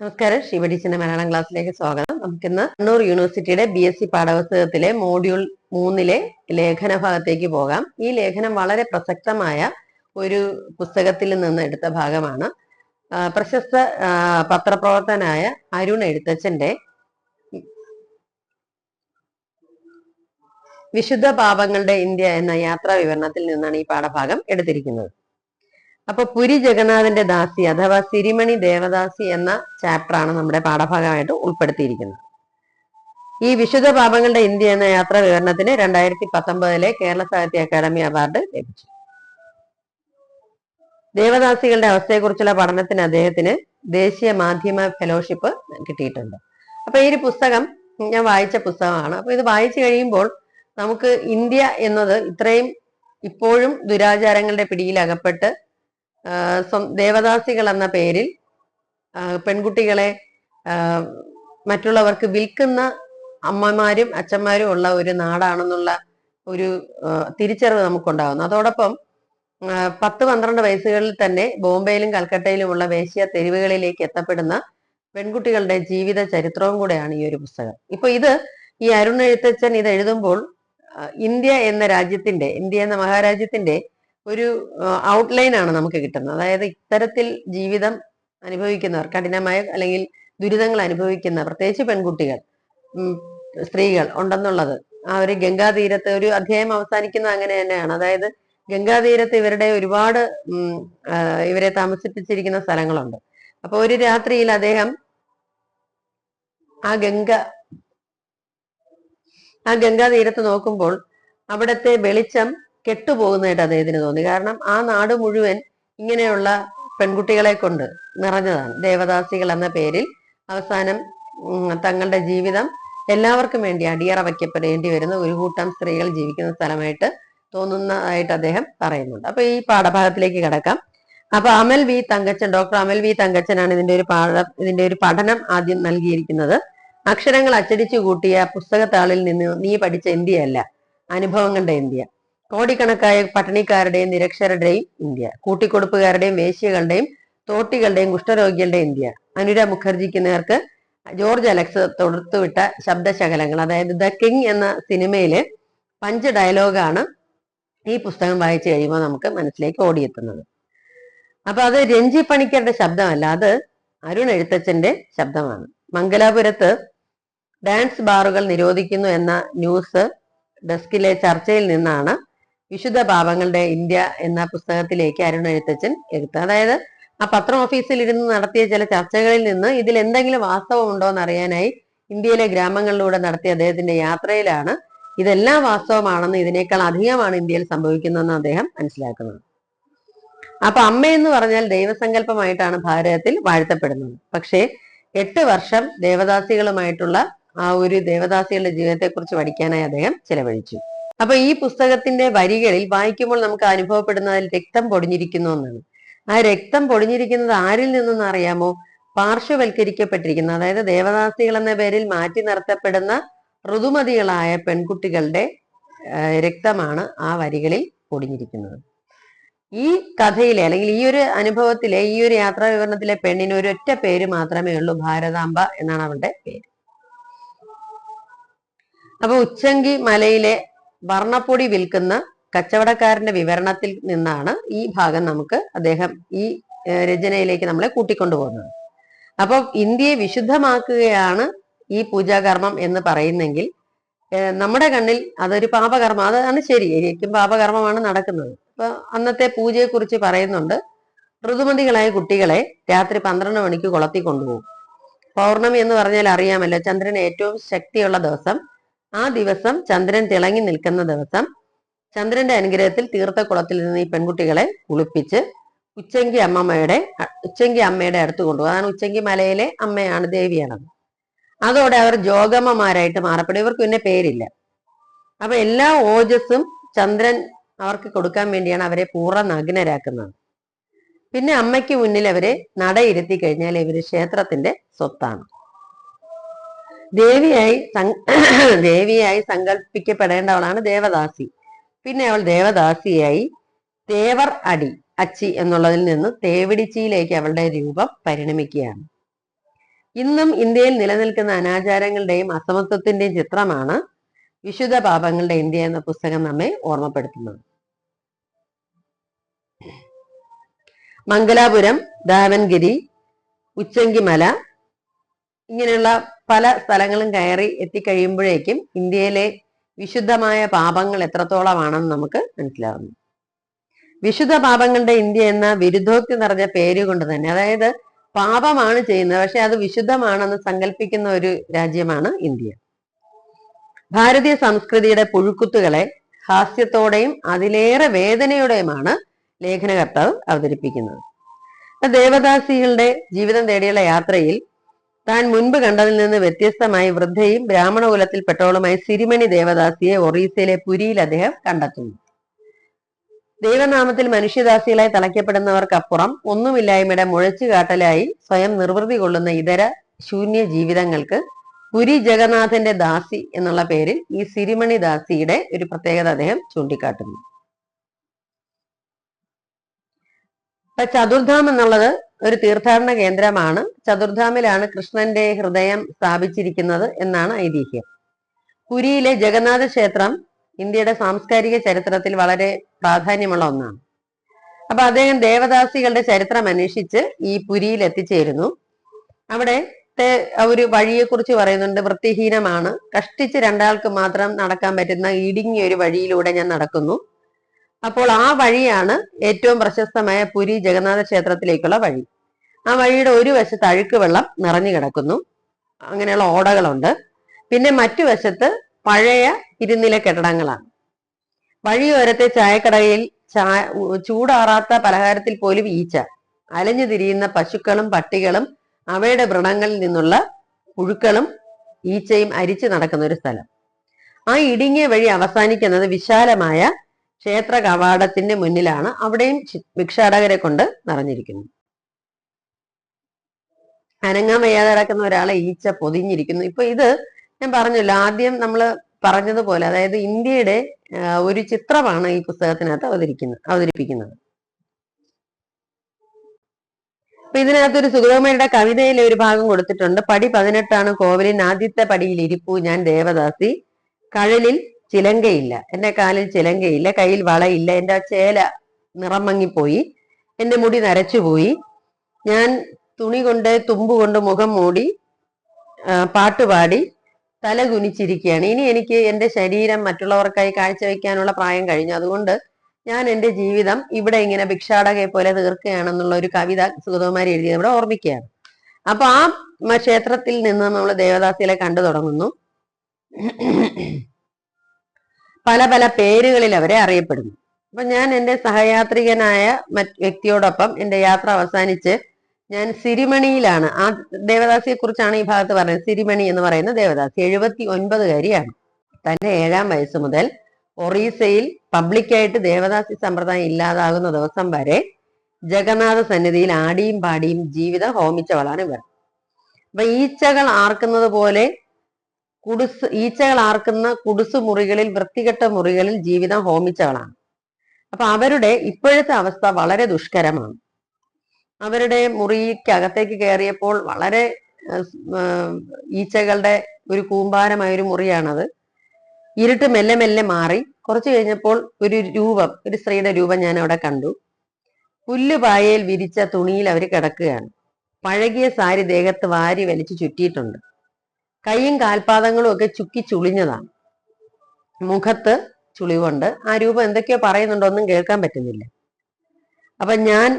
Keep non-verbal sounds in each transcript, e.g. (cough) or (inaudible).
നമസ്കാരം. ശിവടീച്ചന്റെ മലയാളം ക്ലാസ്സിലേക്ക് സ്വാഗതം. നമുക്കിന്ന് കണ്ണൂർ യൂണിവേഴ്സിറ്റിയുടെ ബി എസ് സി പാഠപുസ്തകത്തിലെ മോഡ്യൂൾ മൂന്നിലെ ലേഖന ഭാഗത്തേക്ക് പോകാം. ഈ ലേഖനം വളരെ പ്രസക്തമായ ഒരു പുസ്തകത്തിൽ നിന്ന് എടുത്ത ഭാഗമാണ്. പ്രശസ്ത പത്രപ്രവർത്തനായ അരുൺ എഴുത്തച്ഛന്റെ വിശുദ്ധ പാപങ്ങളുടെ ഇന്ത്യ എന്ന യാത്രാ വിവരണത്തിൽ നിന്നാണ് ഈ പാഠഭാഗം എടുത്തിരിക്കുന്നത്. അപ്പൊ പുരി ജഗന്നാഥന്റെ ദാസി അഥവാ സിരിമണി ദേവദാസി എന്ന ചാപ്റ്ററാണ് നമ്മുടെ പാഠഭാഗമായിട്ട് ഉൾപ്പെടുത്തിയിരിക്കുന്നത്. ഈ വിശുദ്ധ പാപങ്ങളുടെ ഇന്ത്യ എന്ന യാത്രാ വിവരണത്തിന് രണ്ടായിരത്തി പത്തൊമ്പതിലെ കേരള സാഹിത്യ അക്കാദമി അവാർഡ് ലഭിച്ചു. ദേവദാസികളുടെ അവസ്ഥയെക്കുറിച്ചുള്ള പഠനത്തിന് അദ്ദേഹത്തിന് ദേശീയ മാധ്യമ ഫെലോഷിപ്പ് കിട്ടിയിട്ടുണ്ട്. അപ്പൊ ഈ ഒരു പുസ്തകം ഞാൻ വായിച്ച പുസ്തകമാണ്. അപ്പൊ ഇത് വായിച്ചു കഴിയുമ്പോൾ നമുക്ക് ഇന്ത്യ എന്നത് ഇത്രയും ഇപ്പോഴും ദുരാചാരങ്ങളുടെ പിടിയിൽ അകപ്പെട്ട് ദേവദാസികൾ എന്ന പേരിൽ പെൺകുട്ടികളെ മറ്റുള്ളവർക്ക് വിൽക്കുന്ന അമ്മമാരും അച്ഛന്മാരും ഉള്ള ഒരു നാടാണെന്നുള്ള ഒരു തിരിച്ചറിവ് നമുക്കുണ്ടാകുന്നു. അതോടൊപ്പം പത്ത് പന്ത്രണ്ട് വയസ്സുകളിൽ തന്നെ ബോംബെയിലും കൽക്കട്ടയിലുമുള്ള വേശ്യ തെരുവുകളിലേക്ക് എത്തപ്പെടുന്ന പെൺകുട്ടികളുടെ ജീവിത ചരിത്രവും കൂടെയാണ് ഈ ഒരു പുസ്തകം. ഇപ്പൊ ഇത് ഈ അരുൺ എഴുത്തച്ഛൻ ഇത് എഴുതുമ്പോൾ ഇന്ത്യ എന്ന രാജ്യത്തിന്റെ ഇന്ത്യ എന്ന മഹാരാജ്യത്തിന്റെ ഒരു ഔട്ട്ലൈൻ ആണ് നമുക്ക് കിട്ടുന്നത്. അതായത് ഇത്തരത്തിൽ ജീവിതം അനുഭവിക്കുന്നവർ കഠിനമായ അല്ലെങ്കിൽ ദുരിതങ്ങൾ അനുഭവിക്കുന്ന പ്രത്യേകിച്ച് പെൺകുട്ടികൾ സ്ത്രീകൾ ഉണ്ടെന്നുള്ളത് ആ ഒരു ഗംഗാതീരത്ത് ഒരു അധ്യായം അവസാനിക്കുന്നത് അങ്ങനെ തന്നെയാണ്. അതായത് ഗംഗാതീരത്ത് ഇവരുടെ ഒരുപാട് ഇവരെ താമസിപ്പിച്ചിരിക്കുന്ന സ്ഥലങ്ങളുണ്ട്. അപ്പൊ ഒരു രാത്രിയിൽ അദ്ദേഹം ആ ഗംഗ ആ ഗംഗാതീരത്ത് നോക്കുമ്പോൾ അവിടത്തെ വെളിച്ചം കെട്ടുപോകുന്നതായിട്ട് അദ്ദേഹത്തിന് തോന്നി. കാരണം ആ നാട് മുഴുവൻ ഇങ്ങനെയുള്ള പെൺകുട്ടികളെ കൊണ്ട് നിറഞ്ഞതാണ്. ദേവദാസികൾ എന്ന പേരിൽ അവസാനം തങ്ങളുടെ ജീവിതം എല്ലാവർക്കും വേണ്ടി അടിയറ വയ്ക്കപ്പെടേണ്ടി വരുന്ന ഒരു കൂട്ടം സ്ത്രീകൾ ജീവിക്കുന്ന സ്ഥലമായിട്ട് തോന്നുന്നതായിട്ട് അദ്ദേഹം പറയുന്നുണ്ട്. അപ്പൊ ഈ പാഠഭാഗത്തിലേക്ക് കിടക്കാം. അപ്പൊ Amal V Thankachan doctor Amal V തങ്കച്ചനാണ് ഇതിന്റെ ഒരു പാഠ ഇതിന്റെ ഒരു പഠനം ആദ്യം നൽകിയിരിക്കുന്നത്. അക്ഷരങ്ങൾ അച്ചടിച്ചു കൂട്ടിയ പുസ്തകത്താളിൽ നിന്ന് നീ പഠിച്ച ഇന്ത്യയല്ല അനുഭവങ്ങളുടെ ഇന്ത്യ കോടിക്കണക്കായ പട്ടിണിക്കാരുടെയും നിരക്ഷരുടെയും ഇന്ത്യ കൂട്ടിക്കൊടുപ്പുകാരുടെയും വേശ്യകളുടെയും തോട്ടികളുടെയും കുഷ്ഠരോഗികളുടെയും ഇന്ത്യ. അനുര മുഖർജിക്ക് നേർക്ക് ജോർജ് അലക്സ് തൊടുത്തുവിട്ട ശബ്ദശകലങ്ങൾ അതായത് ദ കിങ് എന്ന സിനിമയിലെ പഞ്ച് ഡയലോഗാണ് ഈ പുസ്തകം വായിച്ചു കഴിയുമ്പോൾ നമുക്ക് മനസ്സിലേക്ക് ഓടിയെത്തുന്നത്. അപ്പൊ അത് രഞ്ജി പണിക്കരുടെ ശബ്ദമല്ല അത് അരുൺ എഴുത്തച്ഛന്റെ ശബ്ദമാണ്. മംഗലാപുരത്ത് ഡാൻസ് ബാറുകൾ നിരോധിക്കുന്നു എന്ന ന്യൂസ് ഡെസ്കിലെ ചർച്ചയിൽ നിന്നാണ് വിശുദ്ധ പാപങ്ങളുടെ ഇന്ത്യ എന്ന പുസ്തകത്തിലേക്ക് അരുൺ എഴുത്തച്ഛൻ എടുത്തത് അതായത് ആ പത്രം ഓഫീസിൽ ഇരുന്ന് നടത്തിയ ചില ചർച്ചകളിൽ നിന്ന് ഇതിൽ എന്തെങ്കിലും വാസ്തവം ഉണ്ടോ എന്ന് അറിയാനായി ഇന്ത്യയിലെ ഗ്രാമങ്ങളിലൂടെ നടത്തിയ അദ്ദേഹത്തിന്റെ യാത്രയിലാണ് ഇതെല്ലാം വാസ്തവമാണെന്ന് ഇതിനേക്കാൾ അധികമാണ് ഇന്ത്യയിൽ സംഭവിക്കുന്നതെന്ന് അദ്ദേഹം മനസ്സിലാക്കുന്നത്. അപ്പൊ അമ്മയെന്ന് പറഞ്ഞാൽ ദൈവസങ്കല്പമായിട്ടാണ് ഭാരതത്തിൽ വാഴ്ത്തപ്പെടുന്നത്. പക്ഷേ എട്ട് വർഷം ദേവദാസികളുമായിട്ടുള്ള ആ ഒരു ദേവദാസികളുടെ ജീവിതത്തെക്കുറിച്ച് പഠിക്കാനായി അദ്ദേഹം ചെലവഴിച്ചു. അപ്പൊ ഈ പുസ്തകത്തിന്റെ വരികളിൽ വായിക്കുമ്പോൾ നമുക്ക് അനുഭവപ്പെടുന്നതിൽ രക്തം പൊടിഞ്ഞിരിക്കുന്നു എന്നാണ്. ആ രക്തം പൊടിഞ്ഞിരിക്കുന്നത് ആരിൽ നിന്നെന്ന് അറിയാമോ? പാർശ്വവൽക്കരിക്കപ്പെട്ടിരിക്കുന്ന അതായത് ദേവദാസികൾ എന്ന പേരിൽ മാറ്റി നിർത്തപ്പെടുന്ന ഋതുമതികളായ പെൺകുട്ടികളുടെ രക്തമാണ് ആ വരികളിൽ പൊടിഞ്ഞിരിക്കുന്നത്. ഈ കഥയിലെ അല്ലെങ്കിൽ ഈ ഒരു അനുഭവത്തിലെ ഈ ഒരു യാത്രാ വിവരണത്തിലെ പെണ്ണിന് ഒരൊറ്റ പേര് മാത്രമേ ഉള്ളൂ ഭാരതാംബ എന്നാണ് അവളുടെ പേര്. അപ്പൊ ഉച്ചങ്കി മലയിലെ വർണപ്പൊടി വിൽക്കുന്ന കച്ചവടക്കാരന്റെ വിവരണത്തിൽ നിന്നാണ് ഈ ഭാഗം നമുക്ക് അദ്ദേഹം ഈ രചനയിലേക്ക് നമ്മളെ കൂട്ടിക്കൊണ്ടുപോകുന്നത്. അപ്പോൾ ഇന്ത്യയെ വിശുദ്ധമാക്കുകയാണ് ഈ പൂജാകർമ്മം എന്ന് പറയുന്നെങ്കിൽ നമ്മുടെ കണ്ണിൽ അതൊരു പാപകർമ്മം. അതാണ് ശരി ശരിക്കും പാപകർമ്മമാണ് നടക്കുന്നത്. അപ്പൊ അന്നത്തെ പൂജയെക്കുറിച്ച് പറയുന്നുണ്ട് ഋതുമതികളായ കുട്ടികളെ രാത്രി പന്ത്രണ്ട് മണിക്ക് കൊളത്തി കൊണ്ടുപോകും പൗർണമി എന്ന് പറഞ്ഞാൽ അറിയാമല്ലോ ചന്ദ്രന് ഏറ്റവും ശക്തിയുള്ള ദിവസം. ആ ദിവസം ചന്ദ്രൻ തിളങ്ങി നിൽക്കുന്ന ദിവസം ചന്ദ്രന്റെ അനുഗ്രഹത്തിൽ തീർത്ഥ കുളത്തിൽ നിന്ന് ഈ പെൺകുട്ടികളെ കുളിപ്പിച്ച് ഉച്ചങ്കി അമ്മമ്മയുടെ ഉച്ചങ്കി അമ്മയുടെ അടുത്ത് കൊണ്ടുപോകും. അതാണ് ഉച്ചങ്കി മലയിലെ അമ്മയാണ് ദേവിയാണത്. അതോടെ അവർ ജോഗമ്മമാരായിട്ട് മാറപ്പെടും. ഇവർക്ക് പിന്നെ പേരില്ല. അപ്പൊ എല്ലാ ഓജസ്സും ചന്ദ്രൻ അവർക്ക് കൊടുക്കാൻ വേണ്ടിയാണ് അവരെ പൂർണ നഗ്നരാക്കുന്നത്. പിന്നെ അമ്മയ്ക്ക് മുന്നിൽ അവരെ നടയിരുത്തി കഴിഞ്ഞാൽ ഇവർ ക്ഷേത്രത്തിന്റെ സ്വത്താണ്. ദേവിയായി (coughs) ദേവിയായി സങ്കല്പിക്കപ്പെടേണ്ടവളാണ് ദേവദാസി. പിന്നെ അവൾ ദേവദാസിയായി തേവർ അടി അച്ചി എന്നുള്ളതിൽ നിന്ന് തേവിടിച്ചിയിലേക്ക് അവളുടെ രൂപം പരിണമിക്കുകയാണ്. ഇന്നും ഇന്ത്യയിൽ നിലനിൽക്കുന്ന അനാചാരങ്ങളുടെയും അസമത്വത്തിന്റെയും ചിത്രമാണ് വിശുദ്ധ പാപങ്ങളുടെ ഇന്ത്യ എന്ന പുസ്തകം നമ്മെ ഓർമ്മപ്പെടുത്തുന്നത്. മംഗലാപുരം ദാവൻഗിരി ഉച്ചങ്കിമല ഇങ്ങനെയുള്ള പല സ്ഥലങ്ങളും കയറി എത്തിക്കഴിയുമ്പോഴേക്കും ഇന്ത്യയിലെ വിശുദ്ധമായ പാപങ്ങൾ എത്രത്തോളമാണെന്ന് നമുക്ക് മനസ്സിലാവുന്നു. വിശുദ്ധ പാപങ്ങളുടെ ഇന്ത്യ എന്ന വിരുദ്ധോക്തി നിറഞ്ഞ പേര് കൊണ്ട് തന്നെ അതായത് പാപമാണ് ചെയ്യുന്നത് പക്ഷെ അത് വിശുദ്ധമാണെന്ന് സങ്കല്പിക്കുന്ന ഒരു രാജ്യമാണ് ഇന്ത്യ. ഭാരതീയ സംസ്കൃതിയുടെ പുഴുക്കുത്തുകളെ ഹാസ്യത്തോടെയും അതിലേറെ വേദനയോടെയുമാണ് ലേഖനകർത്താവ് അവതരിപ്പിക്കുന്നത്. ദേവദാസികളുടെ ജീവിതം തേടിയുള്ള യാത്രയിൽ താൻ മുൻപ് കണ്ടതിൽ നിന്ന് വ്യത്യസ്തമായി വൃദ്ധയും ബ്രാഹ്മണകുലത്തിൽപ്പെട്ടവളുമായി സിരിമണി ദേവദാസിയെ ഒറീസയിലെ പുരിയിൽ അദ്ദേഹം കണ്ടെത്തുന്നു. ദൈവനാമത്തിൽ മനുഷ്യദാസികളായി തളയ്ക്കപ്പെടുന്നവർക്കപ്പുറം ഒന്നുമില്ലായ്മയുടെ മുഴച്ചുകാട്ടലായി സ്വയം നിർവൃതി കൊള്ളുന്ന ഇതര ശൂന്യ ജീവിതങ്ങൾക്ക് പുരി ജഗന്നാഥന്റെ ദാസി എന്നുള്ള പേരിൽ ഈ സിരിമണി ദാസിയുടെ ഒരു പ്രത്യേകത അദ്ദേഹം ചൂണ്ടിക്കാട്ടുന്നു. ഇപ്പൊ ചതുർധാം എന്നുള്ളത് ഒരു തീർത്ഥാടന കേന്ദ്രമാണ്. ചതുർധാമിലാണ് കൃഷ്ണന്റെ ഹൃദയം സ്ഥാപിച്ചിരിക്കുന്നത് എന്നാണ് ഐതിഹ്യം. പുരിയിലെ ജഗന്നാഥ ക്ഷേത്രം ഇന്ത്യയുടെ സാംസ്കാരിക ചരിത്രത്തിൽ വളരെ പ്രാധാന്യമുള്ള ഒന്നാണ്. അപ്പൊ അദ്ദേഹം ദേവദാസികളുടെ ചരിത്രം അന്വേഷിച്ച് ഈ പുരിയിൽ എത്തിച്ചേരുന്നു. അവിടെ ഒരു വഴിയെ കുറിച്ച് പറയുന്നുണ്ട് വൃത്തിഹീനമാണ്. കഷ്ടിച്ച് രണ്ടാൾക്ക് മാത്രം നടക്കാൻ പറ്റുന്ന ഇടുങ്ങിയ ഒരു വഴിയിലൂടെ ഞാൻ നടക്കുന്നു. അപ്പോൾ ആ വഴിയാണ് ഏറ്റവും പ്രശസ്തമായ പുരി ജഗന്നാഥ ക്ഷേത്രത്തിലേക്കുള്ള വഴി. ആ വഴിയുടെ ഒരു വശത്ത് അഴുക്ക് വെള്ളം നിറഞ്ഞു കിടക്കുന്നു. അങ്ങനെയുള്ള ഓടകളുണ്ട്. പിന്നെ മറ്റു വശത്ത് പഴയ ഇരുനില കെട്ടിടങ്ങളാണ്. വഴിയോരത്തെ ചായക്കടയിൽ ചായ ചൂടാറാത്ത പലഹാരത്തിൽ പോലും ഈച്ച അലഞ്ഞു തിരിയുന്ന പശുക്കളും പട്ടികളും അവയുടെ വ്രണങ്ങളിൽ നിന്നുള്ള പുഴുക്കളും ഈച്ചയും അരിച്ചു നടക്കുന്ന ഒരു സ്ഥലം. ആ ഇടുങ്ങിയ വഴി അവസാനിക്കുന്നത് വിശാലമായ ക്ഷേത്ര കവാടത്തിന്റെ മുന്നിലാണ് അവിടെയും ഭിക്ഷാടകരെ കൊണ്ട് നിറഞ്ഞിരിക്കുന്നു അനങ്ങാൻ വയ്യാതെ കിടക്കുന്ന ഒരാളെ ഈച്ച പൊതിഞ്ഞിരിക്കുന്നു. ഇപ്പൊ ഇത് ഞാൻ പറഞ്ഞല്ലോ ആദ്യം നമ്മൾ പറഞ്ഞതുപോലെ അതായത് ഇന്ത്യയുടെ ഒരു ചിത്രമാണ് ഈ പുസ്തകത്തിനകത്ത് അവതരിക്കുന്നത് അവതരിപ്പിക്കുന്നത്. അപ്പൊ ഇതിനകത്ത് ഒരു സുഗതകുമാരിയുടെ കവിതയിലെ ഒരു ഭാഗം കൊടുത്തിട്ടുണ്ട്. പടി പതിനെട്ടാണ് കോവിലിൻ. ആദ്യത്തെ പടിയിൽ ഇരിപ്പു ഞാൻ ദേവദാസി. കഴലിൽ ചിലങ്കയില്ല. എന്റെ കാലിൽ ചിലങ്കയില്ല കയ്യിൽ വളയില്ല എന്റെ ചേല നിറം മങ്ങിപ്പോയി എന്റെ മുടി നരച്ചുപോയി. ഞാൻ തുണി കൊണ്ട് തുമ്പ് കൊണ്ട് മുഖം മൂടി പാട്ടുപാടി തല കുനിച്ചിരിക്കുകയാണ്. ഇനി എനിക്ക് എന്റെ ശരീരം മറ്റുള്ളവർക്കായി കാഴ്ചവെക്കാനുള്ള പ്രായം കഴിഞ്ഞു. അതുകൊണ്ട് ഞാൻ എന്റെ ജീവിതം ഇവിടെ ഇങ്ങനെ ഭിക്ഷാടകയെ പോലെ തീർക്കുകയാണെന്നുള്ള ഒരു കവിത സുഗതകുമാരി എഴുതിയത് ഇവിടെ ഓർമ്മിക്കുകയാണ്. അപ്പൊ ആ ക്ഷേത്രത്തിൽ നിന്ന് നമ്മൾ ദേവദാസികളെ കണ്ടു തുടങ്ങുന്നു. പല പല പേരുകളിൽ അവരെ അറിയപ്പെടുന്നു. അപ്പൊ ഞാൻ എന്റെ സഹയാത്രികനായ മറ്റ് വ്യക്തിയോടൊപ്പം എന്റെ യാത്ര അവസാനിച്ച് ഞാൻ സിരിമണിയിലാണ്. ആ ദേവദാസിയെ കുറിച്ചാണ് ഈ ഭാഗത്ത് പറയുന്നത് സിരിമണി എന്ന് പറയുന്ന ദേവദാസി. എഴുപത്തി ഒൻപതുകാരിയാണ് തന്റെ ഏഴാം വയസ്സ് മുതൽ ഒറീസയിൽ പബ്ലിക്കായിട്ട് ദേവദാസി സമ്പ്രദായം ഇല്ലാതാകുന്ന ദിവസം വരെ ജഗന്നാഥ സന്നിധിയിൽ ആടിയും പാടിയും ജീവിതം ഹോമിച്ചവളാണ് ഇവർ. അപ്പൊ ഈച്ചകൾ ആർക്കുന്നത് പോലെ കുടുസ് ഈച്ചകൾ ആർക്കുന്ന കുടുസ് മുറികളിൽ വൃത്തികെട്ട മുറികളിൽ ജീവിതം ഹോമിച്ചവളാണ്. അപ്പൊ അവരുടെ ഇപ്പോഴത്തെ അവസ്ഥ വളരെ ദുഷ്കരമാണ്. അവരുടെ മുറിക്കകത്തേക്ക് കയറിയപ്പോൾ വളരെ ഈച്ചകളുടെ ഒരു കൂമ്പാരമായ ഒരു മുറിയാണത്. ഇരുട്ട് മെല്ലെ മെല്ലെ മാറി. കുറച്ചു കഴിഞ്ഞപ്പോൾ ഒരു രൂപം ഒരു സ്ത്രീയുടെ രൂപം ഞാൻ അവിടെ കണ്ടു പുല്ലുപായയിൽ വിരിച്ച തുണിയിൽ അവർ കിടക്കുകയാണ്. പഴകിയ സാരി ദേഹത്ത് വാരി വലിച്ചു ചുറ്റിയിട്ടുണ്ട്. കൈയും കാൽപാദങ്ങളും ഒക്കെ ചുക്കി ചുളിഞ്ഞതാണ്. മുഖത്ത് ചുളിവുണ്ട്. ആ രൂപം എന്തൊക്കെയോ പറയുന്നുണ്ടോ. ഒന്നും കേൾക്കാൻ പറ്റുന്നില്ല. അപ്പൊ ഞാൻ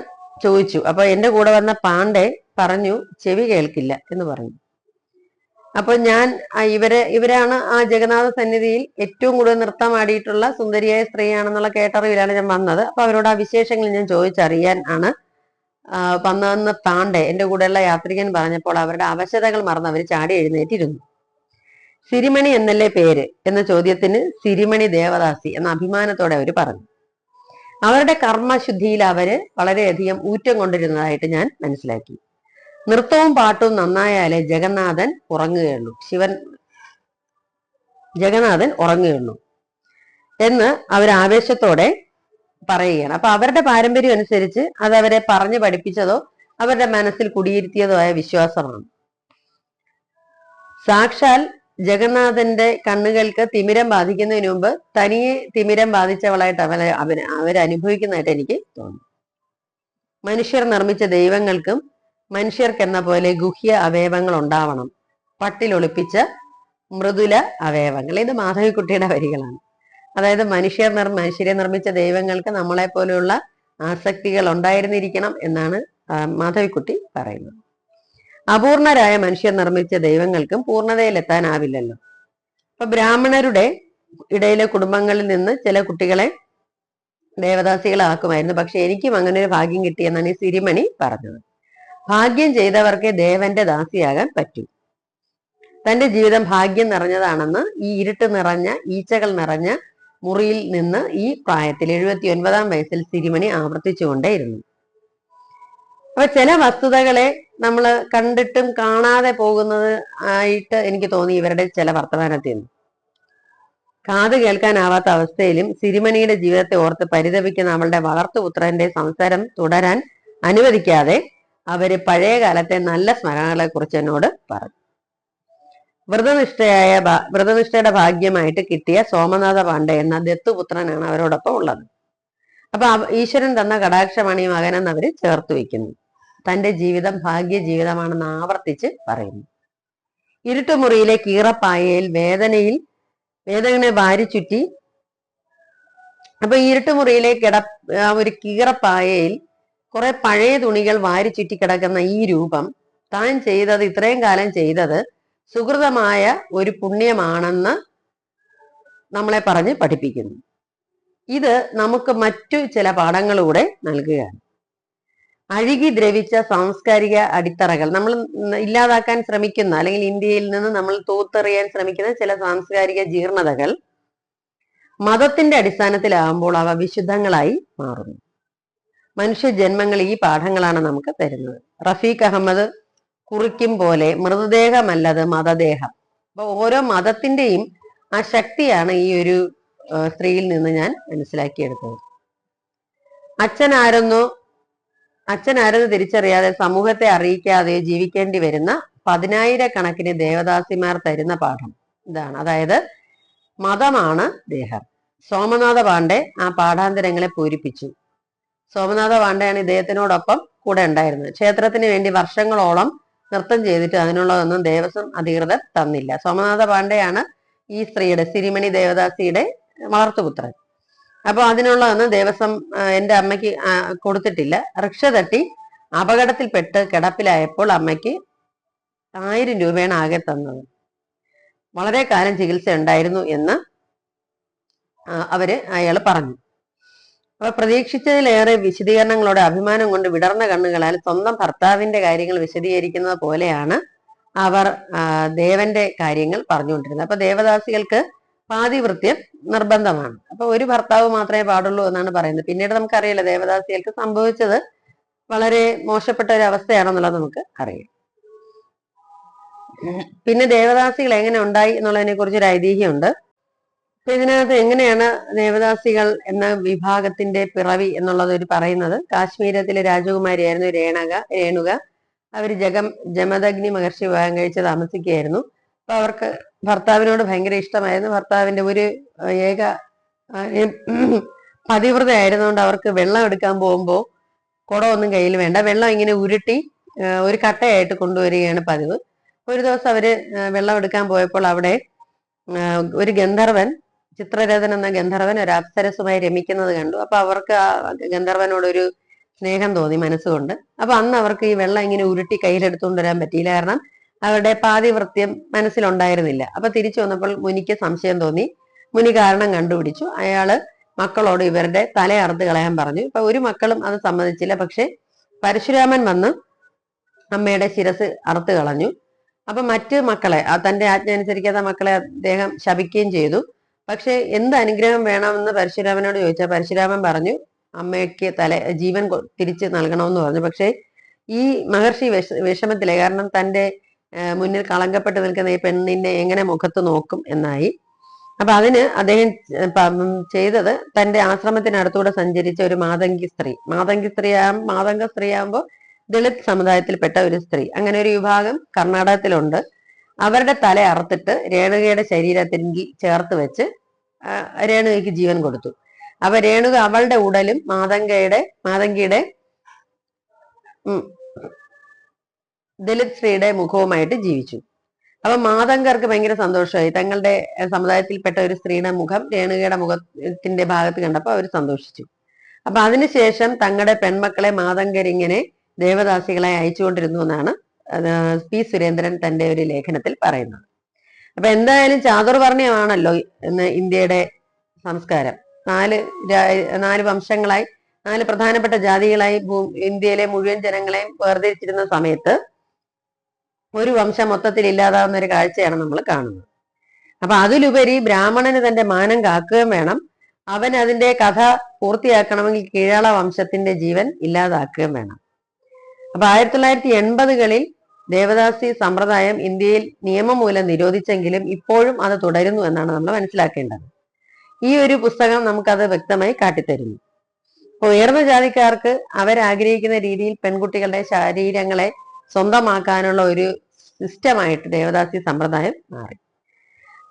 ചോദിച്ചു. അപ്പൊ എന്റെ കൂടെ വന്ന പാണ്ഡെ പറഞ്ഞു ചെവി കേൾക്കില്ല എന്ന് പറഞ്ഞു. അപ്പൊ ഞാൻ ഇവരെ ഇവരാണ് ആ ജഗന്നാഥ സന്നിധിയിൽ ഏറ്റവും കൂടുതൽ നൃത്തം ആടിയിട്ടുള്ള സുന്ദരിയായ സ്ത്രീയാണെന്നുള്ള കേട്ടറിവിലാണ് ഞാൻ വന്നത്. അപ്പൊ അവരോട് ആ വിശേഷങ്ങൾ ഞാൻ ചോദിച്ചറിയാൻ ആണ് വന്നതെന്ന് പാണ്ഡെ എന്റെ കൂടെയുള്ള യാത്രികൻ പറഞ്ഞപ്പോൾ അവരുടെ അവശതകൾ മറന്ന് അവർ ചാടി എഴുന്നേറ്റിരുന്നു. സിരിമണി എന്നല്ലേ പേര്? എന്ന ചോദ്യത്തിന് സിരിമണി ദേവദാസി എന്ന അഭിമാനത്തോടെ അവർ പറഞ്ഞു. അവരുടെ കർമ്മശുദ്ധിയിൽ അവർ വളരെയധികം ഊറ്റം കൊണ്ടിരുന്നതായിട്ട് ഞാൻ മനസ്സിലാക്കി. നൃത്തവും പാട്ടും നന്നായാലേ ജഗന്നാഥൻ ഉറങ്ങുകയുള്ളൂ. ശിവൻ ജഗന്നാഥൻ ഉറങ്ങുകയുള്ളൂ എന്ന് അവർ ആവേശത്തോടെ പറയുകയാണ്. അപ്പൊ അവരുടെ പാരമ്പര്യം അനുസരിച്ച് അത് അവരെ പറഞ്ഞു പഠിപ്പിച്ചതോ അവരുടെ മനസ്സിൽ കുടിയിരുത്തിയതോ ആയ വിശ്വാസമാണ്. സാക്ഷാൽ ജഗന്നാഥന്റെ കണ്ണുകൾക്ക് തിമിരം ബാധിക്കുന്നതിന് മുമ്പ് തനിയെ തിമിരം ബാധിച്ചവളായിട്ട് അവരെ അവന് അവരനുഭവിക്കുന്നതായിട്ട് എനിക്ക് തോന്നുന്നു. മനുഷ്യർ നിർമ്മിച്ച ദൈവങ്ങൾക്കും മനുഷ്യർക്കെന്ന പോലെ ഗുഹ്യ അവയവങ്ങൾ ഉണ്ടാവണം. പട്ടിലൊളിപ്പിച്ച മൃദുല അവയവങ്ങൾ. ഇത് മാധവിക്കുട്ടിയുടെ വരികളാണ്. അതായത് മനുഷ്യർ നിർ മനുഷ്യരെ നിർമ്മിച്ച ദൈവങ്ങൾക്ക് നമ്മളെ പോലെയുള്ള ആസക്തികൾ ഉണ്ടായിരുന്നിരിക്കണം എന്നാണ് മാധവിക്കുട്ടി പറയുന്നത്. അപൂർണരായ മനുഷ്യർ നിർമ്മിച്ച ദൈവങ്ങൾക്കും പൂർണതയിലെത്താനാവില്ലല്ലോ. അപ്പൊ ബ്രാഹ്മണരുടെ ഇടയിലെ കുടുംബങ്ങളിൽ നിന്ന് ചില കുട്ടികളെ ദേവദാസികളാക്കുമായിരുന്നു. പക്ഷെ എനിക്കും അങ്ങനെ ഒരു ഭാഗ്യം കിട്ടിയെന്നാണ് ഈ സിരിമണി പറഞ്ഞത്. ഭാഗ്യം ചെയ്തവർക്കേ ദേവന്റെ ദാസിയാകാൻ പറ്റൂ. തന്റെ ജീവിതം ഭാഗ്യം നിറഞ്ഞതാണെന്ന് ഈ ഇരുട്ട് നിറഞ്ഞ ഈച്ചകൾ നിറഞ്ഞ മുറിയിൽ നിന്ന് ഈ പ്രായത്തിൽ എഴുപത്തി ഒൻപതാം വയസ്സിൽ സിരിമണി ആവർത്തിച്ചുകൊണ്ടേയിരുന്നു. അപ്പൊ ചില വസ്തുതകളെ നമ്മൾ കണ്ടിട്ടും കാണാതെ പോകുന്നത് ആയിട്ട് എനിക്ക് തോന്നി ഇവരുടെ ചില വർത്തമാനത്തിൽ നിന്ന്. കാത് കേൾക്കാനാവാത്ത അവസ്ഥയിലും സിരിമണിയുടെ ജീവിതത്തെ ഓർത്ത് പരിതപിക്കുന്ന അവളുടെ വളർത്തുപുത്രന്റെ സംസാരം തുടരാൻ അനുവദിക്കാതെ അവർ പഴയ കാലത്തെ നല്ല സ്മരണകളെ കുറിച്ച് എന്നോട് പറഞ്ഞു. വ്രതനിഷ്ഠയായ വ്രതനിഷ്ഠയുടെ ഭാഗ്യമായിട്ട് കിട്ടിയ സോമനാഥ പാണ്ഡെ എന്ന ദത്തുപുത്രനാണ് അവരോടൊപ്പം ഉള്ളത്. അപ്പൊ ഈശ്വരൻ തന്ന കടാക്ഷമാണ് ഈ മകനെന്ന് അവർ ചേർത്ത് വെക്കുന്നു. തന്റെ ജീവിതം ഭാഗ്യ ജീവിതമാണെന്ന് ആവർത്തിച്ച് പറയുന്നു. ഇരുട്ടുമുറിയിലെ കീറപ്പായയിൽ വേദനയിൽ വേദനയെ വാരി ചുറ്റി അപ്പൊ ഇരുട്ടുമുറിയിലെ കിട ഒരു കീറപ്പായയിൽ കുറെ പഴയ തുണികൾ വാരി ചുറ്റി കിടക്കുന്ന ഈ രൂപം താൻ ചെയ്തത് ഇത്രയും കാലം ചെയ്തത് സുഹൃതമായ ഒരു പുണ്യമാണെന്ന് നമ്മളെ പറഞ്ഞ് പഠിപ്പിക്കുന്നു. ഇത് നമുക്ക് മറ്റു ചില പാഠങ്ങളൂടെ നൽകുകയാണ്. അഴുകി ദ്രവിച്ച സാംസ്കാരിക അടിത്തറകൾ നമ്മൾ ഇല്ലാതാക്കാൻ ശ്രമിക്കുന്ന അല്ലെങ്കിൽ ഇന്ത്യയിൽ നിന്ന് നമ്മൾ തൂത്തെറിയാൻ ശ്രമിക്കുന്ന ചില സാംസ്കാരിക ജീർണതകൾ മതത്തിന്റെ അടിസ്ഥാനത്തിലാകുമ്പോൾ അവ വിശുദ്ധങ്ങളായി മാറുന്നു. മനുഷ്യ ജന്മങ്ങൾ ഈ പാഠങ്ങളാണ് നമുക്ക് തരുന്നത്. റഫീഖ് അഹമ്മദ് കുറിക്കും പോലെ മൃതദേഹമല്ലത് മതദേഹം. അപ്പൊ ഓരോ മതത്തിന്റെയും ആ ശക്തിയാണ് ഈ ഒരു സ്ത്രീയിൽ നിന്ന് ഞാൻ മനസ്സിലാക്കിയെടുത്തത്. അച്ഛനായിരുന്നു അച്ഛനായിരുന്നു തിരിച്ചറിയാതെ സമൂഹത്തെ അറിയിക്കാതെ ജീവിക്കേണ്ടി വരുന്ന പതിനായിരക്കണക്കിന് ദേവദാസിമാർ തരുന്ന പാഠം ഇതാണ്. അതായത് മതമാണ് ദേഹം. സോമനാഥ പാണ്ഡെ ആ പാഠാന്തരങ്ങളെ പൂരിപ്പിച്ചു. സോമനാഥ പാണ്ഡെയാണ് ഇദ്ദേഹത്തിനോടൊപ്പം കൂടെ ഉണ്ടായിരുന്നത്. ക്ഷേത്രത്തിന് വേണ്ടി വർഷങ്ങളോളം നൃത്തം ചെയ്തിട്ട് അതിനുള്ളതൊന്നും ദേവസ്വം അധികൃതർ തന്നില്ല. സോമനാഥ പാണ്ഡെയാണ് ഈ സ്ത്രീയുടെ സിരിമണി ദേവദാസിയുടെ വളർത്തുപുത്രൻ. അപ്പൊ അതിനുള്ളതൊന്നും ദേവസ്വം ആ, എന്റെ അമ്മയ്ക്ക് കൊടുത്തിട്ടില്ല. റിക്ഷ തട്ടി അപകടത്തിൽപ്പെട്ട് കിടപ്പിലായപ്പോൾ അമ്മയ്ക്ക് ആയിരം രൂപയാണ് ആകെ തന്നത്. വളരെ കാലം ചികിത്സ ഉണ്ടായിരുന്നു എന്ന് അവർ അയാൾ പറഞ്ഞു. അപ്പൊ പ്രതീക്ഷിച്ചതിലേറെ വിശദീകരണങ്ങളോടെ അഭിമാനം കൊണ്ട് വിടർന്ന കണ്ണുകളാൽ സ്വന്തം ഭർത്താവിന്റെ കാര്യങ്ങൾ വിശദീകരിക്കുന്നത് പോലെയാണ് അവർ ദേവന്റെ കാര്യങ്ങൾ പറഞ്ഞുകൊണ്ടിരുന്നത്. അപ്പൊ ദേവദാസികൾക്ക് പാതിവൃത്യം നിർബന്ധമാണ്. അപ്പൊ ഒരു ഭർത്താവ് മാത്രമേ പാടുള്ളൂ എന്നാണ് പറയുന്നത്. പിന്നീട് നമുക്കറിയില്ല ദേവദാസികൾക്ക് സംഭവിച്ചത് വളരെ മോശപ്പെട്ട ഒരു അവസ്ഥയാണെന്നുള്ളത് നമുക്ക് അറിയാം. പിന്നെ ദേവദാസികൾ എങ്ങനെ ഉണ്ടായി എന്നുള്ളതിനെ കുറിച്ച് ഒരു ഐതിഹ്യമുണ്ട്. ഇതിനകത്ത് എങ്ങനെയാണ് ദേവദാസികൾ എന്ന വിഭാഗത്തിന്റെ പിറവി എന്നുള്ളത് ഒരു പറയുന്നത്? കാശ്മീരത്തിലെ രാജകുമാരിയായിരുന്നു രേണക രേണുക. അവർ ജഗം ജമദഗ്നി മഹർഷി വിവാഹം കഴിച്ച് താമസിക്കുകയായിരുന്നു. അപ്പൊ അവർക്ക് ഭർത്താവിനോട് ഭയങ്കര ഇഷ്ടമായിരുന്നു. ഭർത്താവിന്റെ ഒരു ഏക പതിവ്രത ആയിരുന്നുകൊണ്ട് അവർക്ക് വെള്ളം എടുക്കാൻ പോകുമ്പോൾ കുടമൊന്നും കയ്യിൽ വേണ്ട. വെള്ളം ഇങ്ങനെ ഉരുട്ടി ഒരു കട്ടയായിട്ട് കൊണ്ടുവരികയാണ് പതിവ്. ഒരു ദിവസം അവർ വെള്ളം എടുക്കാൻ പോയപ്പോൾ അവിടെ ഒരു ഗന്ധർവൻ ചിത്രരഥൻ എന്ന ഗന്ധർവൻ ഒരു അപ്സരസുമായി രമിക്കുന്നത് കണ്ടു. അപ്പൊ അവർക്ക് ആ ഗന്ധർവനോട് ഒരു സ്നേഹം തോന്നി മനസ്സുകൊണ്ട്. അപ്പൊ അന്ന് അവർക്ക് ഈ വെള്ളം ഇങ്ങനെ ഉരുട്ടി കയ്യിലെടുത്തുകൊണ്ട് വരാൻ പറ്റിയില്ല. കാരണം അവരുടെ പാതിവൃത്യം മനസ്സിലുണ്ടായിരുന്നില്ല. അപ്പൊ തിരിച്ചു വന്നപ്പോൾ മുനിക്ക് സംശയം തോന്നി. മുനി കാരണം കണ്ടുപിടിച്ചു. അയാൾ മക്കളോട് ഇവരുടെ തല അറുത്ത് കളയാൻ പറഞ്ഞു. ഇപ്പൊ ഒരു മക്കളും അത് സമ്മതിച്ചില്ല. പക്ഷെ പരശുരാമൻ വന്ന് അമ്മയുടെ ശിരസ് അറുത്ത് കളഞ്ഞു. അപ്പൊ മറ്റ് മക്കളെ ആ തന്റെ ആജ്ഞ അനുസരിക്കാത്ത മക്കളെ അദ്ദേഹം ശപിക്കുകയും ചെയ്തു. പക്ഷെ എന്ത് അനുഗ്രഹം വേണമെന്ന് പരശുരാമനോട് ചോദിച്ചാൽ പരശുരാമൻ പറഞ്ഞു അമ്മയ്ക്ക് തല ജീവൻ തിരിച്ച് നൽകണമെന്ന് പറഞ്ഞു. പക്ഷേ ഈ മഹർഷി വിഷ വിഷമത്തിലെ കാരണം തന്റെ മുന്നിൽ കളങ്കപ്പെട്ട് നിൽക്കുന്ന ഈ പെണ്ണിനെ എങ്ങനെ മുഖത്ത് നോക്കും എന്നായി. അപ്പൊ അതിന് അദ്ദേഹം ചെയ്തത് തന്റെ ആശ്രമത്തിനടുത്തൂടെ സഞ്ചരിച്ച ഒരു മാതങ്കി സ്ത്രീ. മാതങ്കി സ്ത്രീ ആ മാതങ്ക സ്ത്രീ ആകുമ്പോൾ ദളിത് സമുദായത്തിൽപ്പെട്ട ഒരു സ്ത്രീ. അങ്ങനെ ഒരു വിഭാഗം കർണാടകത്തിലുണ്ട്. അവരുടെ തല അറുത്തിട്ട് രേണുകയുടെ ശരീരത്തിൽ ചേർത്ത് വെച്ച് രേണുകയ്ക്ക് ജീവൻ കൊടുത്തു. അപ്പൊ രേണുക അവളുടെ ഉടലും മാതങ്കയുടെ മാതങ്കിയുടെ ദലിത് സ്ത്രീയുടെ മുഖവുമായിട്ട് ജീവിച്ചു. അപ്പൊ മാതങ്കർക്ക് ഭയങ്കര സന്തോഷമായി. തങ്ങളുടെ സമുദായത്തിൽപ്പെട്ട ഒരു സ്ത്രീയുടെ മുഖം രേണുകയുടെ മുഖത്തിന്റെ ഭാഗത്ത് കണ്ടപ്പോൾ അവർ സന്തോഷിച്ചു. അപ്പൊ അതിനുശേഷം തങ്ങളുടെ പെൺമക്കളെ മാതങ്കരിങ്ങനെ ദേവദാസികളെ അയച്ചുകൊണ്ടിരുന്നു എന്നാണ് പി സുരേന്ദ്രൻ തന്റെ ഒരു ലേഖനത്തിൽ പറയുന്നത്. അപ്പൊ എന്തായാലും ചാതുർവർണയമാണല്ലോ ഇന്ന് ഇന്ത്യയുടെ സംസ്കാരം. നാല് നാല് വംശങ്ങളായി നാല് പ്രധാനപ്പെട്ട ജാതികളായി ഇന്ത്യയിലെ മുഴുവൻ ജനങ്ങളെയും വേർതിരിച്ചിരുന്ന സമയത്ത് ഒരു വംശം മൊത്തത്തിൽ ഇല്ലാതാവുന്ന ഒരു കാഴ്ചയാണ് നമ്മൾ കാണുന്നത്. അപ്പൊ അതിലുപരി ബ്രാഹ്മണന് തന്റെ മാനം കാക്കുകയും വേണം. അവൻ അതിന്റെ കഥ പൂർത്തിയാക്കണമെങ്കിൽ കീഴാള വംശത്തിന്റെ ജീവൻ ഇല്ലാതാക്കുകയും വേണം. അപ്പൊ ആയിരത്തി തൊള്ളായിരത്തി എൺപതുകളിൽ ദേവദാസി സമ്പ്രദായം ഇന്ത്യയിൽ നിയമം മൂലം നിരോധിച്ചെങ്കിലും ഇപ്പോഴും അത് തുടരുന്നു എന്നാണ് നമ്മൾ മനസ്സിലാക്കേണ്ടത്. ഈ ഒരു പുസ്തകം നമുക്കത് വ്യക്തമായി കാട്ടിത്തരുന്നു. ഉയർന്ന ജാതിക്കാർക്ക് അവരാഗ്രഹിക്കുന്ന രീതിയിൽ പെൺകുട്ടികളുടെ ശരീരങ്ങളെ സ്വന്തമാക്കാനുള്ള ഒരു സിസ്റ്റമായിട്ട് ദേവദാസി സമ്പ്രദായം മാറി.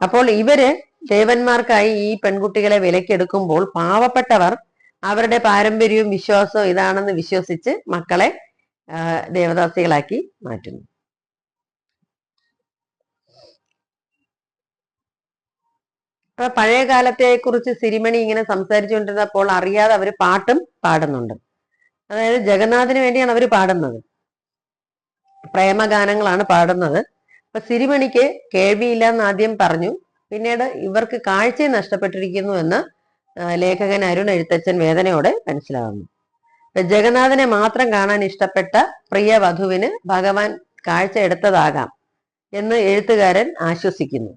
അപ്പോൾ ഇവർ ദേവന്മാർക്കായി ഈ പെൺകുട്ടികളെ വിലക്കെടുക്കുമ്പോൾ പാവപ്പെട്ടവർ അവരുടെ പാരമ്പര്യവും വിശ്വാസവും ഇതാണെന്ന് വിശ്വസിച്ച് മക്കളെ ദേവദാസികളാക്കി മാറ്റുന്നു. അപ്പൊ പഴയ കാലത്തെ കുറിച്ച് സിരിമണി ഇങ്ങനെ സംസാരിച്ചുകൊണ്ടിരുന്നപ്പോൾ അറിയാതെ അവർ പാട്ടും പാടുന്നുണ്ട്. അതായത് ജഗന്നാഥിന് വേണ്ടിയാണ് അവർ പാടുന്നത്. പ്രേമഗാനങ്ങളാണ് പാടുന്നത്. അപ്പൊ സിരിമണിക്ക് കേൾവിയില്ല എന്ന് ആദ്യം പറഞ്ഞു. പിന്നീട് ഇവർക്ക് കാഴ്ച നഷ്ടപ്പെട്ടിരിക്കുന്നു എന്ന് ലേഖകൻ അരുൺ എഴുത്തച്ഛൻ വേദനയോടെ മനസ്സിലാവുന്നു. അപ്പൊ ജഗന്നാഥനെ മാത്രം കാണാൻ ഇഷ്ടപ്പെട്ട പ്രിയ വധുവിന് ഭഗവാൻ കാഴ്ച എടുത്തതാകാം എന്ന് എഴുത്തുകാരൻ ആശ്വസിക്കുന്നു.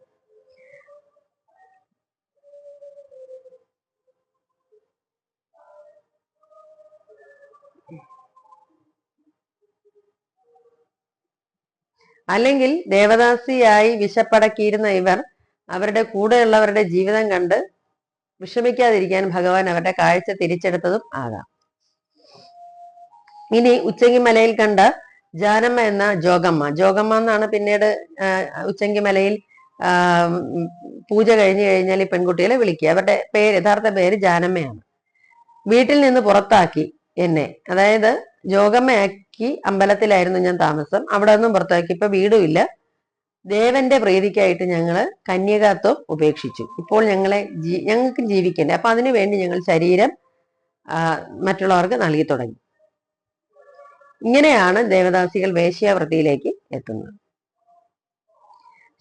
അല്ലെങ്കിൽ ദേവദാസിയായി വിശപ്പടക്കിയിരുന്ന ഇവർ അവരുടെ കൂടെയുള്ളവരുടെ ജീവിതം കണ്ട് വിഷമിക്കാതിരിക്കാൻ ഭഗവാൻ അവരുടെ കാഴ്ച തിരിച്ചെടുത്തതും ആകാം. ഇനി ഉച്ചങ്കി മലയിൽ കണ്ട ജാനമ്മ എന്ന ജോഗമ്മ. ജോഗമ്മ എന്നാണ് പിന്നീട് ഉച്ചങ്കി മലയിൽ പൂജ കഴിഞ്ഞു കഴിഞ്ഞാൽ ഈ പെൺകുട്ടികളെ വിളിക്കുക. അവരുടെ പേര് യഥാർത്ഥ പേര് ജാനമ്മയാണ്. വീട്ടിൽ നിന്ന് പുറത്താക്കി എന്നെ. അതായത് ജോഗമ്മയാക്കി അമ്പലത്തിലായിരുന്നു ഞാൻ താമസം. അവിടെ നിന്നും പുറത്താക്കി. ഇപ്പൊ വീടുമില്ല ദേവന്റെ പ്രീതിക്കായിട്ട് ഞങ്ങൾ കന്യകാത്വം ഉപേക്ഷിച്ചു. ഇപ്പോൾ ഞങ്ങളെ ഞങ്ങൾക്ക് ജീവിക്കണ്ടേ. അപ്പൊ അതിനു വേണ്ടി ഞങ്ങൾ ശരീരം മറ്റുള്ളവർക്ക് നൽകി തുടങ്ങി. ഇങ്ങനെയാണ് ദേവദാസികൾ വേശ്യാവൃത്തിയിലേക്ക് എത്തുന്നത്.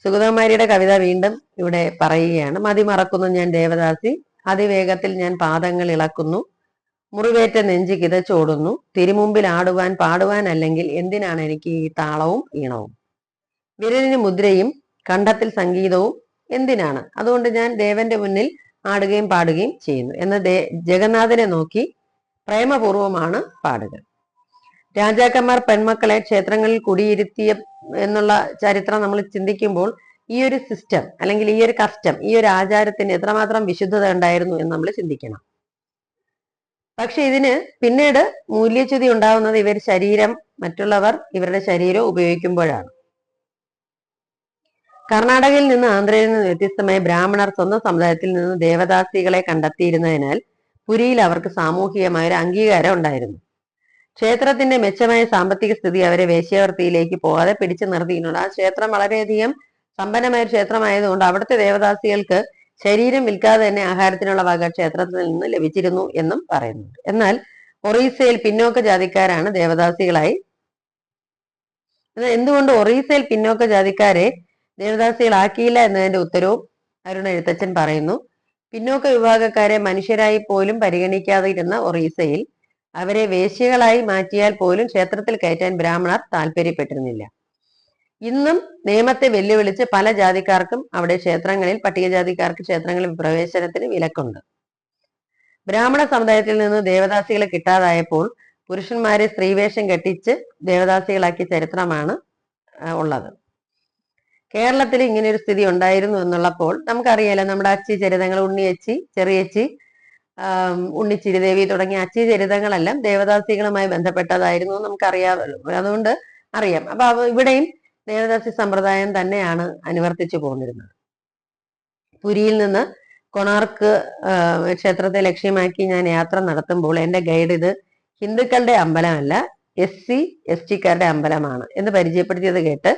സുഗതകുമാരിയുടെ കവിത വീണ്ടും ഇവിടെ പറയുകയാണ് മതി മറക്കുന്നു ഞാൻ ദേവദാസി അതിവേഗത്തിൽ ഞാൻ പാദങ്ങൾ ഇളക്കുന്നു മുറിവേറ്റ നെഞ്ചി കിതച്ചോടുന്നു തിരുമുമ്പിൽ ആടുവാൻ പാടുവാൻ അല്ലെങ്കിൽ എന്തിനാണ് എനിക്ക് ഈ താളവും ഈണവും? വിരലിന് മുദ്രയും കണ്ഠത്തിൽ സംഗീതവും എന്തിനാണ്? അതുകൊണ്ട് ഞാൻ ദേവന്റെ മുന്നിൽ ആടുകയും പാടുകയും ചെയ്യുന്നു. എന്ന ജഗന്നാഥനെ നോക്കി പ്രേമപൂർവമാണ് പാടുക. രാജാക്കന്മാർ പെൺമക്കളെ ക്ഷേത്രങ്ങളിൽ കുടിയിരുത്തിയ എന്നുള്ള ചരിത്രം നമ്മൾ ചിന്തിക്കുമ്പോൾ ഈ ഒരു സിസ്റ്റം അല്ലെങ്കിൽ ഈ ഒരു കസ്റ്റം ഈ ഒരു ആചാരത്തിന് എത്രമാത്രം വിശുദ്ധത ഉണ്ടായിരുന്നു എന്ന് നമ്മൾ ചിന്തിക്കണം. പക്ഷെ ഇതിന് പിന്നീട് മൂല്യച്യുതി ഉണ്ടാവുന്നത് ഇവർ ശരീരം മറ്റുള്ളവർ ഇവരുടെ ശരീരം ഉപയോഗിക്കുമ്പോഴാണ്. കർണാടകയിൽ നിന്ന് ആന്ധ്രയിൽ നിന്ന് വ്യത്യസ്തമായി ബ്രാഹ്മണർ സ്വന്തം സമുദായത്തിൽ നിന്ന് ദേവദാസികളെ കണ്ടെത്തിയിരുന്നതിനാൽ പുരിയിൽ അവർക്ക് സാമൂഹികമായ ഒരു അംഗീകാരം ഉണ്ടായിരുന്നു. ക്ഷേത്രത്തിന്റെ മെച്ചമായ സാമ്പത്തിക സ്ഥിതി അവരെ വേശ്യാവൃത്തിയിലേക്ക് പോകാതെ പിടിച്ചു നിർത്തിയിട്ടുണ്ട്. ആ ക്ഷേത്രം വളരെയധികം സമ്പന്നമായ ഒരു ക്ഷേത്രമായതുകൊണ്ട് അവിടുത്തെ ദേവദാസികൾക്ക് ശരീരം വിൽക്കാതെ തന്നെ ആഹാരത്തിനുള്ള വക ക്ഷേത്രത്തിൽ നിന്ന് ലഭിച്ചിരുന്നു എന്നും പറയുന്നുണ്ട്. എന്നാൽ ഒറീസയിൽ പിന്നോക്ക ജാതിക്കാരാണ് ദേവദാസികളായി. എന്തുകൊണ്ട് ഒറീസയിൽ പിന്നോക്ക ജാതിക്കാരെ ദേവദാസികളാക്കിയില്ല എന്നതിന്റെ ഉത്തരവും അരുൺ എഴുത്തച്ഛൻ പറയുന്നു. പിന്നോക്ക വിഭാഗക്കാരെ മനുഷ്യരായി പോലും പരിഗണിക്കാതിരുന്ന ഒറീസയിൽ അവരെ വേശ്യകളായി മാറ്റിയാൽ പോലും ക്ഷേത്രത്തിൽ കയറ്റാൻ ബ്രാഹ്മണർ താല്പര്യപ്പെട്ടിരുന്നില്ല. ഇന്നും നിയമത്തെ വെല്ലുവിളിച്ച് പല ജാതിക്കാർക്കും അവിടെ ക്ഷേത്രങ്ങളിൽ പട്ടികജാതിക്കാർക്ക് ക്ഷേത്രങ്ങളിൽ പ്രവേശനത്തിന് വിലക്കുണ്ട്. ബ്രാഹ്മണ സമുദായത്തിൽ നിന്ന് ദേവദാസികളെ കിട്ടാതായപ്പോൾ പുരുഷന്മാരെ സ്ത്രീവേഷം കെട്ടിച്ച് ദേവദാസികളാക്കിയ ചരിത്രമാണ് ഉള്ളത്. കേരളത്തിൽ ഇങ്ങനെ ഒരു സ്ഥിതി ഉണ്ടായിരുന്നു എന്നുള്ളപ്പോൾ നമുക്കറിയാലോ നമ്മുടെ അച്ചി ചരിതങ്ങൾ ഉണ്ണിയച്ചി ചെറിയച്ചി ഉണ്ണിച്ചിരിദേവി തുടങ്ങിയ അച്ചി ചരിതങ്ങളെല്ലാം ദേവദാസികളുമായി ബന്ധപ്പെട്ടതായിരുന്നു നമുക്കറിയാം അതുകൊണ്ട് അറിയാം. അപ്പൊ ഇവിടെയും ദേവദാസി സമ്പ്രദായം തന്നെയാണ് അനുവർത്തിച്ചു പോന്നിരുന്നത്. പുരിയിൽ നിന്ന് കൊണാർക്ക് ക്ഷേത്രത്തെ ലക്ഷ്യമാക്കി ഞാൻ യാത്ര നടത്തുമ്പോൾ എന്റെ ഗൈഡ് ഇത് ഹിന്ദുക്കളുടെ അമ്പലമല്ല എസ് സി എസ് ടിക്കാരുടെ അമ്പലമാണ് എന്ന് പരിചയപ്പെടുത്തിയത് കേട്ട്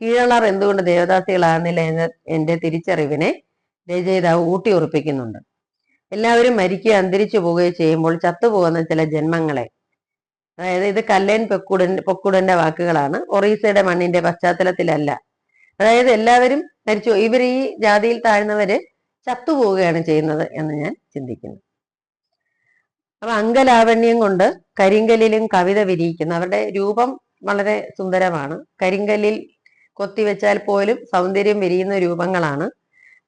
കീഴളർ എന്തുകൊണ്ട് ദേവദാസികളാകുന്നില്ല എന്ന എന്റെ തിരിച്ചറിവിനെ രചയിതാവ് ഊട്ടി ഉറപ്പിക്കുന്നുണ്ട്. എല്ലാവരും മരിക്കുക അന്തരിച്ചു പോവുകയോ ചെയ്യുമ്പോൾ ചത്തുപോകുന്ന ചില ജന്മങ്ങളെ. അതായത് ഇത് കല്ലേൻ പെക്കുടൻ പൊക്കുടന്റെ വാക്കുകളാണ്. ഒറീസയുടെ മണ്ണിന്റെ പശ്ചാത്തലത്തിലല്ല. അതായത് എല്ലാവരും മരിച്ചു. ഇവർ ഈ ജാതിയിൽ താഴ്ന്നവര് ചത്തുപോവുകയാണ് ചെയ്യുന്നത് എന്ന് ഞാൻ ചിന്തിക്കുന്നു. അപ്പൊ അങ്കലാവണ്യം കൊണ്ട് കരിങ്കല്ലിലും കവിത വിരിയിക്കുന്നു. അവരുടെ രൂപം വളരെ സുന്ദരമാണ്. കരിങ്കല്ലിൽ കൊത്തിവെച്ചാൽ പോലും സൗന്ദര്യം വിരിയുന്ന രൂപങ്ങളാണ്.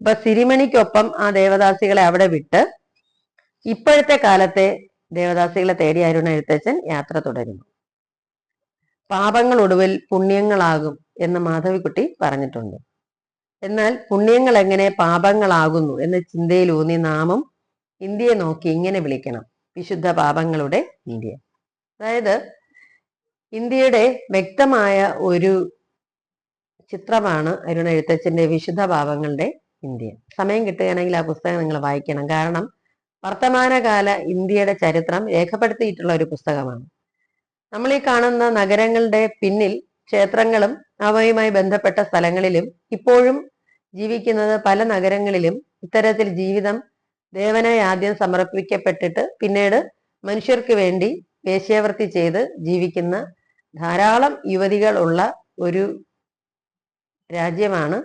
അപ്പൊ സിരിമണിക്കൊപ്പം ആ ദേവദാസികളെ അവിടെ വിട്ട് ഇപ്പോഴത്തെ കാലത്തെ ദേവദാസികളെ തേടി അരുണ എഴുത്തച്ഛൻ യാത്ര തുടരുന്നു. പാപങ്ങൾ ഒടുവിൽ പുണ്യങ്ങളാകും എന്ന് മാധവിക്കുട്ടി പറഞ്ഞിട്ടുണ്ട്. എന്നാൽ പുണ്യങ്ങൾ എങ്ങനെ പാപങ്ങളാകുന്നു എന്ന ചിന്തയിലൂന്നി നാമം ഇന്ത്യയെ നോക്കി ഇങ്ങനെ വിളിക്കണം. വിശുദ്ധ പാപങ്ങളുടെ ഇന്ത്യ അതായത് ഇന്ത്യയുടെ വ്യക്തമായ ഒരു ചിത്രമാണ് അരുണ എഴുത്തച്ഛന്റെ വിശുദ്ധ പാപങ്ങളുടെ ഇന്ത്യ. സമയം കിട്ടുകയാണെങ്കിൽ ആ പുസ്തകം നിങ്ങൾ വായിക്കണം. കാരണം വർത്തമാനകാല ഇന്ത്യയുടെ ചരിത്രം രേഖപ്പെടുത്തിയിട്ടുള്ള ഒരു പുസ്തകമാണ്. നമ്മൾ ഈ കാണുന്ന നഗരങ്ങളുടെ പിന്നിൽ ക്ഷേത്രങ്ങളും അവയുമായി ബന്ധപ്പെട്ട സ്ഥലങ്ങളിലും ഇപ്പോഴും ജീവിക്കുന്നത് പല നഗരങ്ങളിലും ഇത്തരത്തിൽ ജീവിതം ദേവനായി ആദ്യം സമർപ്പിക്കപ്പെട്ടിട്ട് പിന്നീട് മനുഷ്യർക്ക് വേണ്ടി വേശ്യാവൃത്തി ചെയ്ത് ജീവിക്കുന്ന ധാരാളം യുവതികൾ ഉള്ള ഒരു രാജ്യമാണ്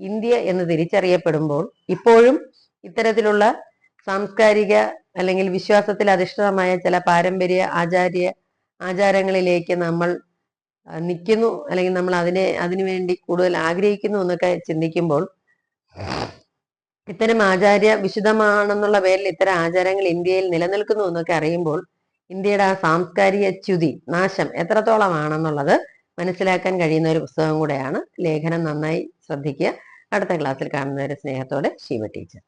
ഇന്ത്യ എന്ന് തിരിച്ചറിയപ്പെടുമ്പോൾ ഇപ്പോഴും ഇത്തരത്തിലുള്ള സാംസ്കാരിക അല്ലെങ്കിൽ വിശ്വാസത്തിൽ അധിഷ്ഠിതമായ ചില പാരമ്പര്യ ആചാര്യ ആചാരങ്ങളിലേക്ക് നമ്മൾ നിൽക്കുന്നു അല്ലെങ്കിൽ നമ്മൾ അതിനെ അതിനുവേണ്ടി കൂടുതൽ ആഗ്രഹിക്കുന്നു എന്നൊക്കെ ചിന്തിക്കുമ്പോൾ ഇത്തരം ആചാര്യ വിശുദ്ധമാണെന്നുള്ള പേരിൽ ഇത്തരം ആചാരങ്ങൾ ഇന്ത്യയിൽ നിലനിൽക്കുന്നു എന്നൊക്കെ അറിയുമ്പോൾ ഇന്ത്യയുടെ ആ സാംസ്കാരിക ച്യുതി നാശം എത്രത്തോളമാണെന്നുള്ളത് മനസ്സിലാക്കാൻ കഴിയുന്ന ഒരു പുസ്തകം കൂടെയാണ് ലേഖനം നന്നായി ശ്രദ്ധിക്കുക. അടുത്ത ക്ലാസ്സിൽ കാണുന്നവരെ സ്നേഹത്തോടെ ശിവ ടീച്ചർ.